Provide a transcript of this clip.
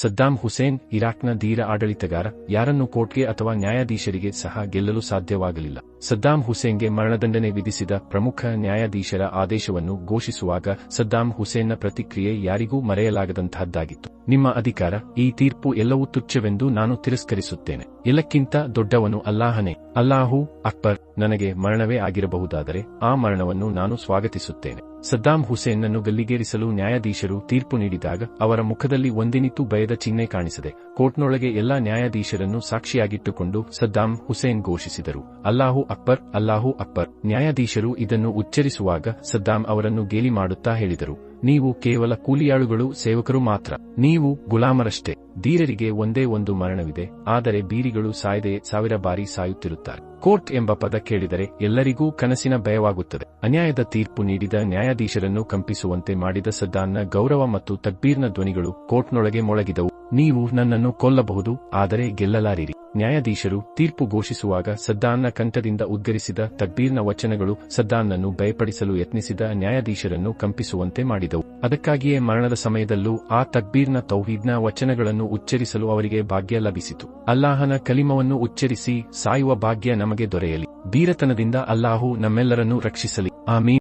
ಸದ್ದಾಂ ಹುಸೇನ್ ಇರಾಕ್ನ ಧೀರ ಆಡಳಿತಗಾರ, ಯಾರನ್ನು ಕೋರ್ಟ್ಗೆ ಅಥವಾ ನ್ಯಾಯಾಧೀಶರಿಗೆ ಸಹ ಗೆಲ್ಲಲು ಸಾಧ್ಯವಾಗಲಿಲ್ಲ. ಸದ್ದಾಂ ಹುಸೇನ್ಗೆ ಮರಣದಂಡನೆ ವಿಧಿಸಿದ ಪ್ರಮುಖ ನ್ಯಾಯಾಧೀಶರ ಆದೇಶವನ್ನು ಘೋಷಿಸುವಾಗ ಸದ್ದಾಂ ಹುಸೇನ್ನ ಪ್ರತಿಕ್ರಿಯೆ ಯಾರಿಗೂ ಮರೆಯಲಾಗದಂತಹದ್ದಾಗಿತ್ತು. ನಿಮ್ಮ ಅಧಿಕಾರ, ಈ ತೀರ್ಪು ಎಲ್ಲವೂ ತುಚ್ಛವೆಂದು ನಾನು ತಿರಸ್ಕರಿಸುತ್ತೇನೆ. ಎಲ್ಲಕ್ಕಿಂತ ದೊಡ್ಡವನು ಅಲ್ಲಾಹನೇ. ಅಲ್ಲಾಹು ಅಕ್ಬರ್, ನನಗೆ ಮರಣವೇ ಆಗಿರಬಹುದಾದರೆ ಆ ಮರಣವನ್ನು ನಾನು ಸ್ವಾಗತಿಸುತ್ತೇನೆ. ಸದ್ದಾಂ ಹುಸೇನ್ನನ್ನು ಗಲ್ಲಿಗೇರಿಸಲು ನ್ಯಾಯಾಧೀಶರು ತೀರ್ಪು ನೀಡಿದಾಗ ಅವರ ಮುಖದಲ್ಲಿ ಒಂದಿನಿತೂ ಭಯದ ಚಿಹ್ನೆ ಕಾಣಿಸದೆ, ಕೋರ್ಟ್ನೊಳಗೆ ಎಲ್ಲಾ ನ್ಯಾಯಾಧೀಶರನ್ನು ಸಾಕ್ಷಿಯಾಗಿಟ್ಟುಕೊಂಡು ಸದ್ದಾಂ ಹುಸೇನ್ ಘೋಷಿಸಿದರು. ಅಲ್ಲಾಹು ಅಕ್ಬರ್ ಅಲ್ಲಾಹು ಅಕ್ಬರ್. ನ್ಯಾಯಾಧೀಶರು ಇದನ್ನು ಉಚ್ಚರಿಸುವಾಗ ಸದ್ದಾಂ ಅವರನ್ನು ಗೇಲಿ ಮಾಡುತ್ತಾ ಹೇಳಿದರು. ನೀವು ಕೇವಲ ಕೂಲಿಯಾಳುಗಳು, ಸೇವಕರು ಮಾತ್ರ. ನೀವು ಗುಲಾಮರಷ್ಟೇ. ಧೀರರಿಗೆ ಒಂದೇ ಒಂದು ಮರಣವಿದೆ. ಆದರೆ ಬೀರಿಗಳು ಸಾಯದೆ ಸಾವಿರ ಬಾರಿ ಸಾಯುತ್ತಿರುತ್ತಾರೆ. ಕೋರ್ಟ್ ಎಂಬ ಪದ ಕೇಳಿದರೆ ಎಲ್ಲರಿಗೂ ಕನಸಿನ ಭಯವಾಗುತ್ತದೆ. ಅನ್ಯಾಯದ ತೀರ್ಪು ನೀಡಿದ ನ್ಯಾಯಾಧೀಶರನ್ನು ಕಂಪಿಸುವಂತೆ ಮಾಡಿದ ಸದ್ದಾನ್ನ ಗೌರವ ಮತ್ತು ತಕ್ಬೀರ್ನ ಧ್ವನಿಗಳು ಕೋರ್ಟ್ನೊಳಗೆ ಮೊಳಗಿದವು. ನೀವು ನನ್ನನ್ನು ಕೊಲ್ಲಬಹುದು, ಆದರೆ ಗೆಲ್ಲಲಾರಿರಿ. ನ್ಯಾಯಾಧೀಶರು ತೀರ್ಪು ಘೋಷಿಸುವಾಗ ಸದ್ದಾನ್ನ ಕಂಠದಿಂದ ಉದ್ಗರಿಸಿದ ತಕ್ಬೀರ್ನ ವಚನಗಳು ಸದ್ದಾನ್ನನ್ನು ಭಯಪಡಿಸಲು ಯತ್ನಿಸಿದ ನ್ಯಾಯಾಧೀಶರನ್ನು ಕಂಪಿಸುವಂತೆ ಮಾಡಿದವು. ಅದಕ್ಕಾಗಿಯೇ ಮರಣದ ಸಮಯದಲ್ಲೂ ಆ ತಕ್ಬೀರ್ನ ತೌಹೀದ್ನ ವಚನಗಳನ್ನು ಉಚ್ಚರಿಸಲು ಅವರಿಗೆ ಭಾಗ್ಯ ಲಭಿಸಿತು. ಅಲ್ಲಾಹನ ಕಲಿಮವನ್ನು ಉಚ್ಚರಿಸಿ ಸಾಯುವ ಭಾಗ್ಯ ನಮಗೆ ದೊರೆಯಲಿ. ಬೀರತನದಿಂದ ಅಲ್ಲಾಹು ನಮ್ಮೆಲ್ಲರನ್ನೂ ರಕ್ಷಿಸಲಿ. ಆಮೀನ್.